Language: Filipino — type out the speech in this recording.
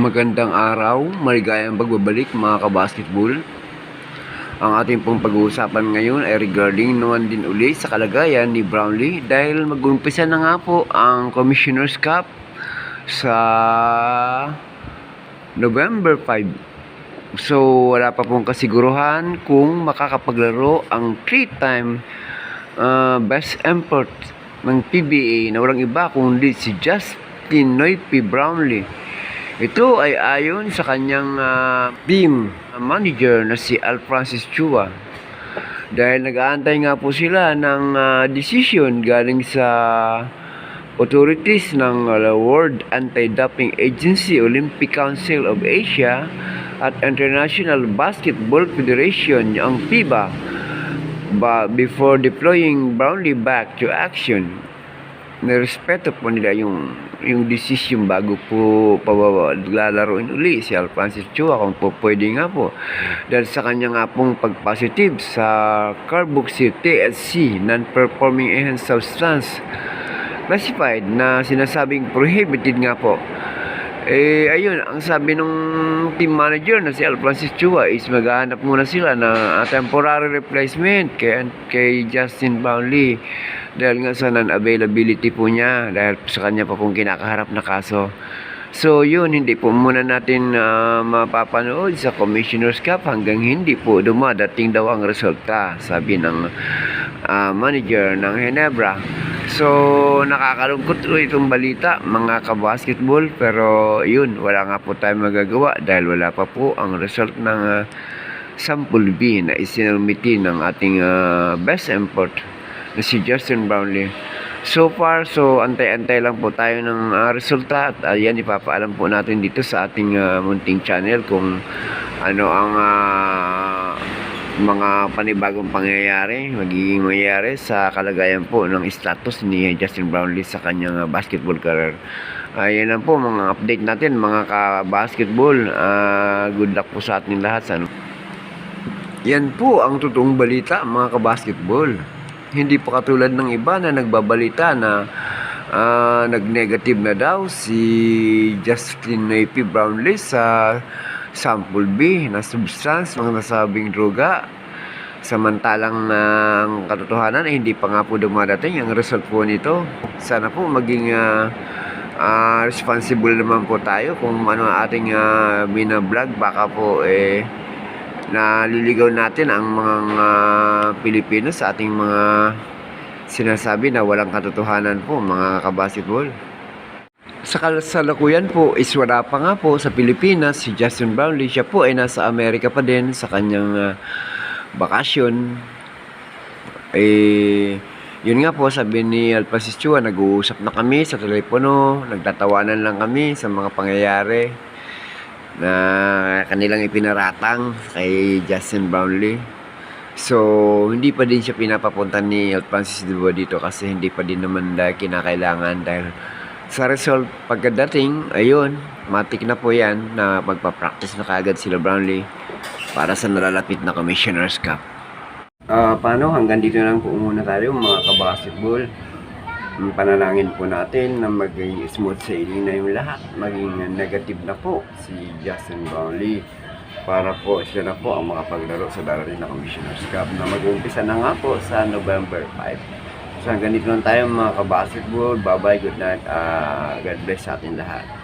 Magandang araw, maligayang pagbabalik mga kabasketball. Ang ating pong pag-uusapan ngayon ay regarding naman din uli sa kalagayan ni Brownlee dahil mag-umpisa na nga po ang Commissioner's Cup sa November 5. So wala pa pong kasiguruhan kung makakapaglaro ang 3-time uh, best import ng PBA na walang iba kundi si Justin Noypi Brownlee. Ito ay ayon sa kanyang ah, team manager na si Al Francis Chua. Dahil nag-aantay nga po sila ng ah, decision galing sa authorities ng ah, World Anti-Doping Agency, Olympic Council of Asia at International Basketball Federation, ang FIBA, ba before deploying Brownlee back to action nirespeto po nila yung yung decision bago po paglalaroin uli. Si Al Francis Chua kung po pwede nga po. Dahil sa kanya nga pong pag-positive sa carboxy THC non-performing enhanced substance classified na sinasabing prohibited nga po eh, ayun, ang sabi nung team manager na si Al Francis Chua is maghahanap muna sila na temporary replacement kay, kay Justin Brownlee dahil nga sa non-availability po niya dahil sa kanya pa pong kinakaharap na kaso. So yun, hindi po muna natin ah, mapapanood sa Commissioner's Cup hanggang hindi po dumadating daw ang resulta, sabi ng ah, manager ng Ginebra. So, nakakalungkot po itong balita, mga kabasketball, pero yun, wala nga po tayong magagawa dahil wala pa po ang result ng ah, sample B na isinumiti ng ating ah, best import na si Justin Brownlee. So far, so antay-antay lang po tayo ng ah, resulta at ayan, ipapaalam po natin dito sa ating ah, munting channel kung ano ang ah, mga panibagong pangyayari, magiging mangyayari sa kalagayan po ng status ni Justin Brownlee sa kanyang ah, basketball career. Ayan lang po mga update natin mga ka-basketball. Ah, good luck po sa ating lahat. Sa ano. Yan po ang totoong balita mga ka-basketball. Hindi po katulad ng iba na nagbabalita na ah, nag-negative na daw si Justin Napi Brownlee sa sample B na substance, mga nasabing droga. Samantalang ng katotohanan ay hindi pa nga po dumadating ang result po nito. Sana po maging ah, ah, responsible naman po tayo kung ano ating uh, binablog. Baka po eh naliligaw natin ang mga Pilipino sa ating mga sinasabi na walang katotohanan po mga kabasketball. Sa kasalukuyan po is wala pa nga po sa Pilipinas si Justin Brownlee. Siya po ay nasa Amerika pa din sa kanyang ah, bakasyon. Eh, yun nga po sabi ni Alpacis Chua, nag-uusap na kami sa telepono, nagtatawanan lang kami sa mga pangyayari na kanilang ipinaratang kay Justin Brownlee. So, hindi pa din siya pinapapunta ni Alphonsus Diba dito kasi hindi pa din naman dahil kinakailangan dahil sa result pagkadating, ayun, matik na po yan na magpa-practice na kaagad sila Brownlee para sa nalalapit na Commissioner's Cup. Ah, paano? Hanggang dito lang po muna tayo mga kabasketball. Ang Panalangin po natin na maging smooth sailing na yung lahat. Maging negative na po si Justin Brownlee para po siya na po ang makapaglaro sa darating na Commissioner's Cup na mag-uumpisa na nga po sa November 5. So hanggang dito lang tayo mga kabasketball. Bye-bye, good night. Ah, God bless sa ating lahat.